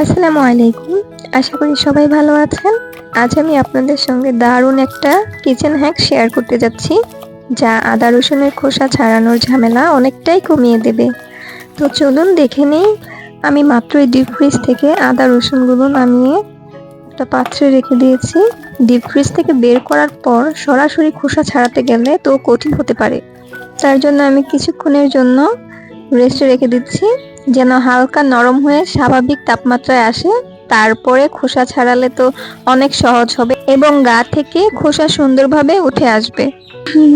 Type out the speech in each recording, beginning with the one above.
আসসালামু আলাইকুম। আশা করি সবাই ভালো আছেন। আজ আমি আপনাদের সঙ্গে দারুণ একটা কিচেন হ্যাক শেয়ার করতে যাচ্ছি, যা আদা রসুনের খোসা ছাড়ানোর ঝামেলা অনেকটাই কমিয়ে দেবে। তো চলুন দেখে নিই, আমি মাত্রই ডিপ ফ্রিজ থেকে আদা রসুনগুলো নামিয়ে একটা পাত্রে রেখে দিয়েছি। ডিপ ফ্রিজ থেকে বের করার পর সরাসরি খোসা ছাড়াতে গেলে তো কঠিন হতে পারে। তার জন্য আমি কিছুক্ষণের জন্য রেস্টে রেখে দিচ্ছি। যেন হালকা নরম হয়ে স্বাভাবিক তাপমাত্রায় আসে, তারপরে খোসা ছাড়ালে তো অনেক সহজ হবে এবং গা থেকে খোসা সুন্দরভাবে উঠে আসবে।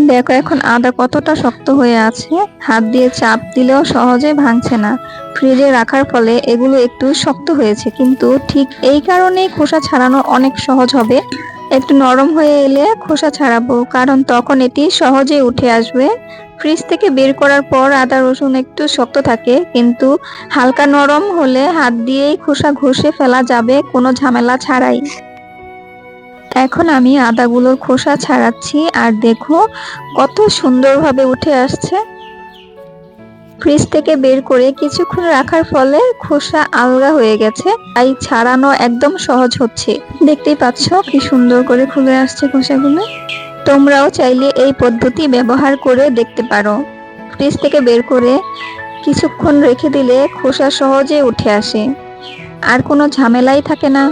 দেখো এখন আদা কতটা শক্ত হয়ে আছে। হাত দিয়ে চাপ দিলেও সহজে ভাঙছে না। ফ্রিজে রাখার ফলে এগুলো একটু শক্ত হয়েছে, কিন্তু ঠিক এই কারণেই খোসা ছাড়ানো অনেক সহজ হবে। একটু নরম হয়ে এলে খোসা ছাড়াবো, কারণ তখন এটি সহজে উঠে আসবে। ফ্রিজ থেকে বের করার পর আদা রসুন একটু শক্ত থাকে, কিন্তু হালকা নরম হলে হাত দিয়েই খোসা ঘষে ফেলা যাবে, কোনো ঝামেলা ছাড়াই। এখন আমি আদাগুলোর খোসা ছাড়াচ্ছি, আর দেখো কত সুন্দরভাবে উঠে আসছে। ফ্রিজ থেকে বের করে কিছুক্ষণ রাখার ফলে খোসা আলগা হয়ে গেছে, তাই ছাড়ানো একদম সহজ হচ্ছে। দেখতেই পাচ্ছ কি সুন্দর করে খুলে আসছে খোসাগুলো। তোমরাও চাইলে এই পদ্ধতি ব্যবহার করে দেখতে পারো। ফ্রিজ থেকে বের করে কিছুক্ষণ রেখে দিলে খোসা সহজে উঠে আসে। আর কোনো ঝামেলাই থাকে না।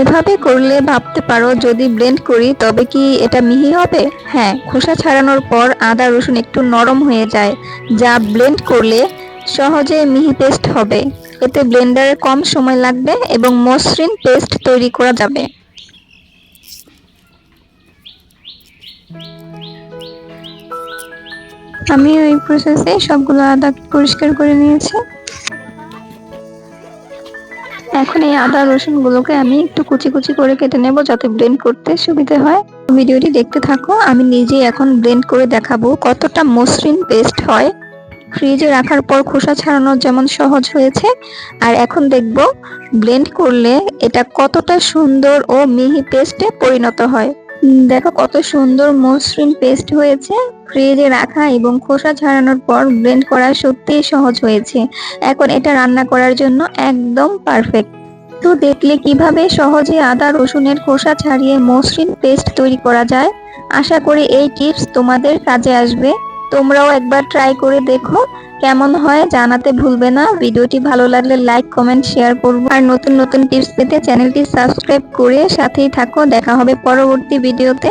এভাবে করলে ভাবতে পারো, যদি ব্লেন্ড করি, তবে কি এটা মিহি হবে? হ্যাঁ খোসা ছাড়ানোর পর আদা, রসুন একটু নরম হয়ে যায়, যা ব্লেন্ড করলে সহজে মিহি পেস্ট হবে। এতে ব্লেন্ডারে কম সময় লাগবে এবং মসৃণ পেস্ট তৈরি করা যাবে। আমি ওই প্রসেসে সবগুলো আদা পরিষ্কার করে নিয়েছি। এখন এই আদা রসুন গুলোকে আমি একটু কুচি কুচি করে কেটে নেব যাতে ব্লেন্ড করতে সুবিধা হয়। ভিডিওটি দেখতে থাকো, আমি নিজেই এখন ব্লেন্ড করে দেখাবো কতটা মসৃণ পেস্ট হয়। ফ্রিজে রাখার পর খোসা ছাড়ানো যেমন সহজ হয়েছে, আর এখন দেখব ব্লেন্ড করলে এটা কতটা সুন্দর ও মিহি পেস্টে পরিণত হয়। দেখো কত সুন্দর মসৃণ পেস্ট হয়েছে। ফ্রিজে রাখা এবং খোসা ছাড়ানোর পর ব্লেন্ড করা সত্যিই সহজ হয়েছে। এখন এটা রান্না করার জন্য একদম পারফেক্ট তো দেখলে কীভাবে সহজে আদা, রসুনের খোসা ছাড়িয়ে মসৃণ পেস্ট তৈরি করা যায়। আশা করি এই টিপস তোমাদের কাজে আসবে। তোমরাও একবার ট্রাই করে দেখো। কেমন হয় জানাতে ভুলবে না। ভিডিওটি ভালো লাগলে লাইক কমেন্ট শেয়ার করব। আর নতুন নতুন টিপস পেতে চ্যানেলটি সাবস্ক্রাইব করে সাথেই থাকো। দেখা হবে পরবর্তী ভিডিওতে